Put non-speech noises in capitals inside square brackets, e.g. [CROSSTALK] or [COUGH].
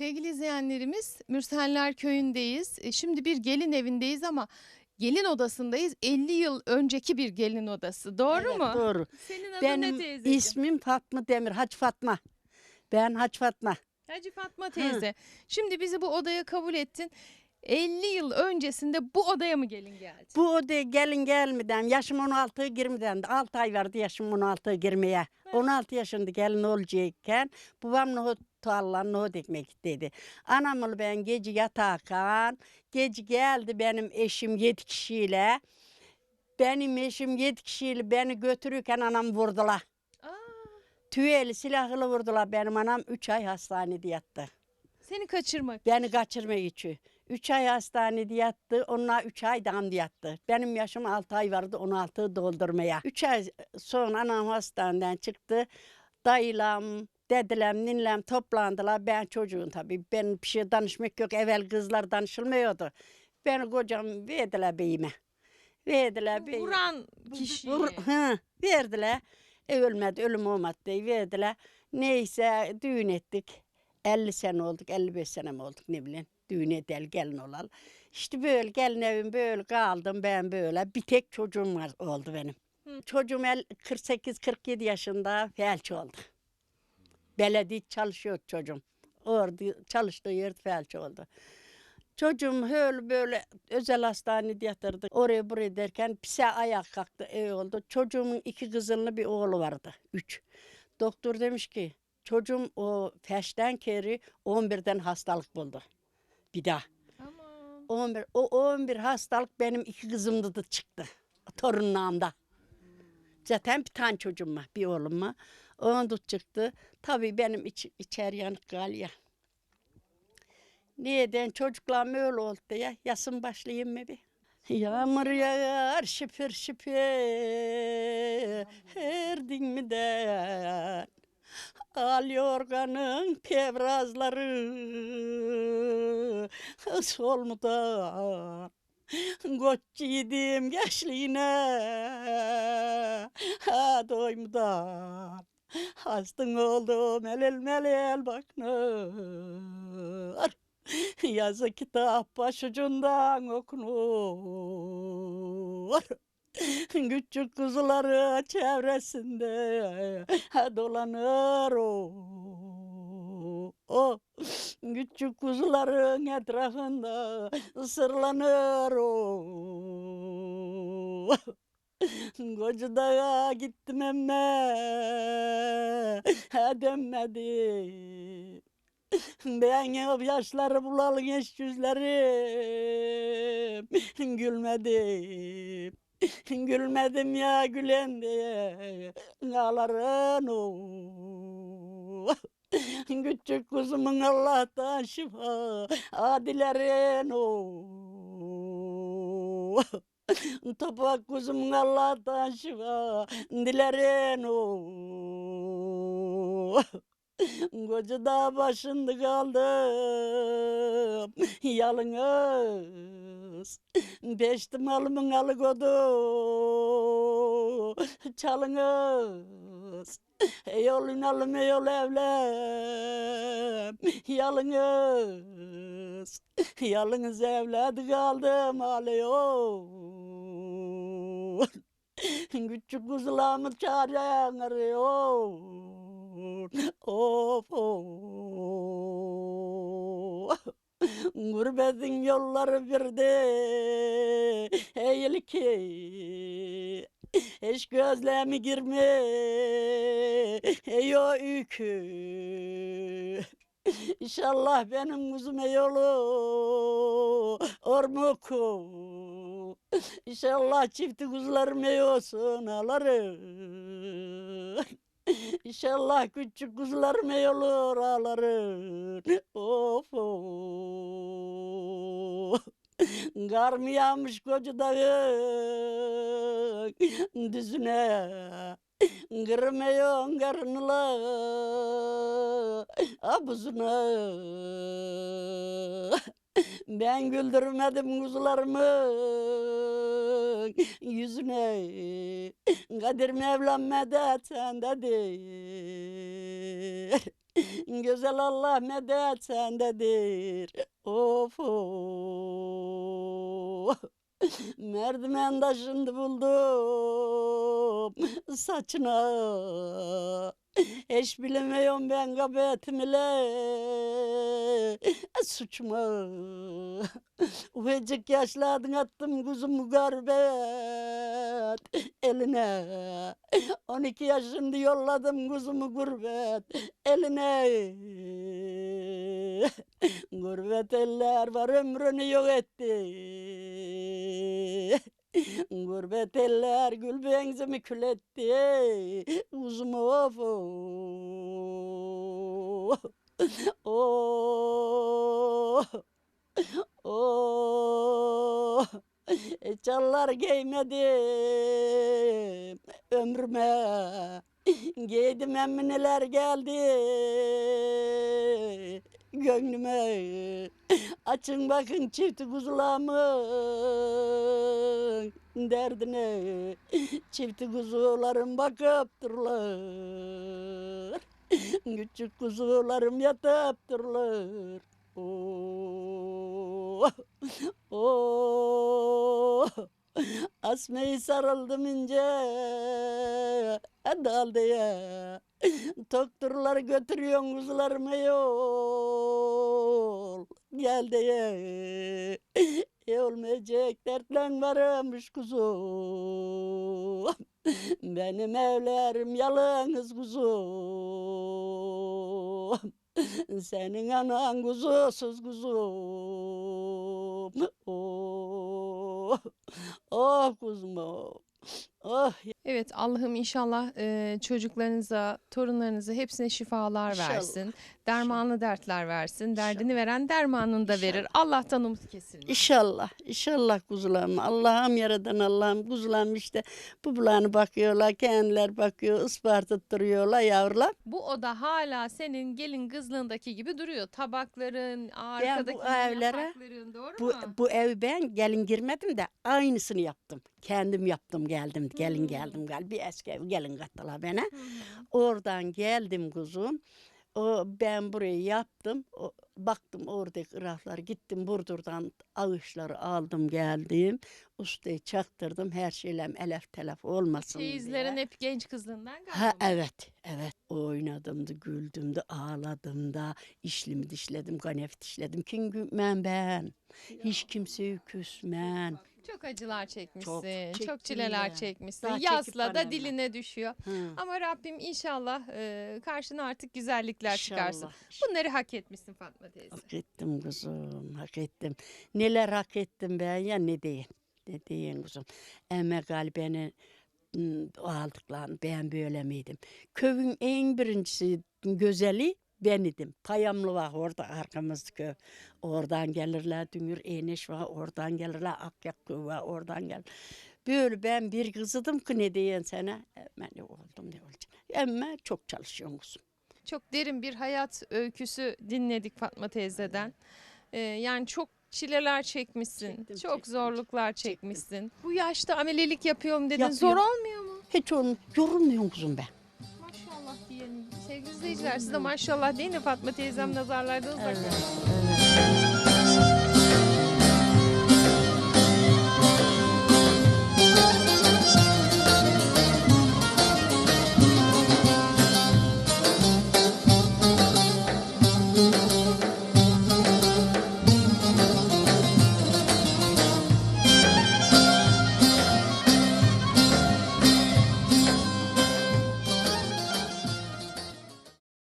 Sevgili izleyenlerimiz Mürseller Köyü'ndeyiz. E, Şimdi bir gelin evindeyiz ama gelin odasındayız. 50 yıl önceki bir gelin odası. Doğru Evet, mu? Doğru. Senin adın Benim ne teyzeciğim? ismim Fatma Demir, Hacı Fatma. Ben Hacı Fatma. Hacı Fatma teyze. Şimdi bizi bu odaya kabul ettin. 50 yıl öncesinde bu odaya mı gelin geldi? Bu odaya gelin gelmeden, yaşım 16'ya girmeden, 6 ay vardı yaşım 16'ya girmeye. 16 yaşında gelin olacakken, babam nohut tarlan nohut ekmek dedi. Anamla ben gece yatarken, gece geldi benim eşim 7 kişiyle. Benim eşim 7 kişiyle beni götürürken anam vurdular. Aa, Tüyeli silahlı vurdular benim anam 3 ay hastanede yattı. seni kaçırmak. Beni kaçırmak için. Üç ay hastanede yattı. Onlar üç ay damda yattı. Benim yaşım altı ay vardı 16'yı doldurmaya. Üç ay sonra anam hastaneden çıktı. Dayılam, dedilem, ninlem toplandılar. Ben çocuğum tabii. Ben bir şey danışmak yok. Evvel kızlar danışılmıyordu. Beni kocam verdiler beyime. Verdiler beyime. Vuran kişiye. Vur, hı, verdiler. E, ölmedi, ölüm olmadı diye verdiler. Neyse düğün ettik. 50 sene olduk, 55 sene mi olduk ne bileyim. Düğün edel gelin olal. İşte böyle gelin evim böyle kaldım ben böyle. Bir tek çocuğum var oldu benim. Hı. Çocuğum el- 48-47 yaşında felç oldu. Belediye çalışıyor çocuğum. Orada çalıştığı yer felç oldu. Çocuğum öyle böyle özel hastanede yatırdık. Oraya buraya derken pise ayak kalktı iyi oldu. Çocuğumun iki kızınlı bir oğlu vardı. Üç. Doktor demiş ki çocuğum o feşten keri 11'den hastalık buldu. Bir daha. Aman. 11, o 11 hastalık benim iki kızımda da çıktı. Torunluğumda. Zaten bir tane çocuğum var, bir oğlum var. Onun da çıktı. Tabii benim iç, içer yanık galiba. Niyeden çocuklarım öyle oldu ya. Yasın başlayayım mı bir? Yağmur yağar şıpır şıpır erdin mi der Al yorganın pevrazları. Solmudan Koç yiğidim gençliğine ha doymudan Hastın oldum elel melel baknır Yazı kitap başucundan okunur Küçük kuzuları çevresinde dolanır o. o. Küçük kuzuların etrafında sırlanır o. Koca dağa gittim emme dönmedim. Ben yap yaşları bulalı genç yüzlerim Gülmedim [LAUGHS] Gülmedim ya gülen diye. Ağların o [LAUGHS] Küçük kuzumun Allah'tan şifa. Adilerin. [LAUGHS] O Topak kuzumun Allah'tan şifa. Dilerin. o Koca dağ başında kaldım. Yalnız Beşti malımın alıkodu çalınız. Ey oğlum alım ey ol evlem. Yalnız Yalnız evladı kaldım. Ağlıyor Küçük kuzularımı çağıran arıyor Of Gurbetin yolları birde Eğil ki. Eş gözlemi girme? Ey o ükü İnşallah benim kuzuma yolu ormuku. İnşallah çifti kuzularım olsun ağlarım. İnşallah küçük kuzularım ey olur ağlarım. Of of. Kar mı yağmış koca dağın düzüne Kırmıyor karnıla abuzuna Ben güldürmedim kuzularımın yüzüne Kadir Mevlam medet sen dedi Güzel Allah medet sendedir. Of of. Merdiven taşındı buldum saçına. Hiç bilemiyorum ben kabahatim ile [LAUGHS] suçuma. Ufacık yaşladın attım kuzumu garbet [LAUGHS] eline. 12 yaşında yolladım kuzumu gurbet eline. [LAUGHS] Gurbet eller var ömrünü yok etti. Gurbet eller gül benzemi kül etti. Uzun of of. [LAUGHS] Oh. Oh. Çallar giymedim ömrüme. Giydim emmineler geldi gönlüme. Açın bakın çift kuzulamın derdine. Çift kuzularım bakıp dururlar. [LAUGHS] Küçük kuzularım yatıp dururlar. Oh, [LAUGHS] oh, asmayı sarıldım ince daldı ya. Doktorlar götürüyor kuzularımı yol geldi ya. E olmayacak dertlen varmış kuzum. Benim evlerim yalnız kuzum. Senin anan kuzusuz kuzum. Oh, oh kuzum oh. Evet Allah'ım inşallah e, çocuklarınıza, torunlarınıza hepsine şifalar İnşallah. versin. Dermanlı dertler versin. Derdini veren dermanını da verir. Allah'tan umut kesilmez. İnşallah, inşallah kuzularım. Allah'ım yaradan Allah'ım kuzularım işte bu bulanı bakıyorlar, kendiler bakıyor, ıspartıttırıyorlar yavrular. Bu oda hala senin gelin kızlığındaki gibi duruyor. Tabakların, arkadaki evlere- yaprakların doğru Bu, mu? bu evi ben gelin girmedim de aynısını yaptım. Kendim yaptım geldim, gelin geldim gel. Bir eski ev gelin kattılar bana. Oradan geldim kuzum. O, ben burayı yaptım. O, baktım oradaki ıraflar gittim Burdur'dan ağaçları aldım geldim. Ustayı çaktırdım her şeylem elef telef olmasın Çeyizlerin diye. hep genç kızlığından galiba. Ha evet evet oynadım da güldüm de ağladım da işlimi dişledim kanef dişledim kim gülmem ben hiç kimseyi küsmem Çok acılar çekmişsin. Çok, çektim çileler ya. çekmişsin. Daha Yasla da hemen. diline düşüyor. Hı. Ama Rabbim inşallah e, karşına artık güzellikler çıkarsın. İnşallah. Bunları hak etmişsin Fatma teyze. Hak ettim kuzum, hak ettim. Neler hak ettim ben ya ne diyeyim, ne diyeyim kuzum. Emme ım, aldıklarını ben böyle miydim? Köyün en birincisi güzeli ben idim. Payamlı var orada arkamızda köy. Oradan gelirler Dünür Eneş var, oradan gelirler Akyak köy var, oradan gel. Böyle ben bir kızıdım ki ne diyeyim sana? Emme ne oldum ne olacak? Emme çok çalışıyorum kuzum. Çok derin bir hayat öyküsü dinledik Fatma teyzeden. E, yani çok çileler çekmişsin. Çektim, çok çektim, zorluklar çekmişsin. Bu yaşta amelelik yapıyorum dedin. Yapıyorum. Zor olmuyor mu? Hiç onu yorulmuyorum kuzum ben. İzleyiciler siz de maşallah deyin de Fatma teyzem nazarlardan uzak. Evet, evet.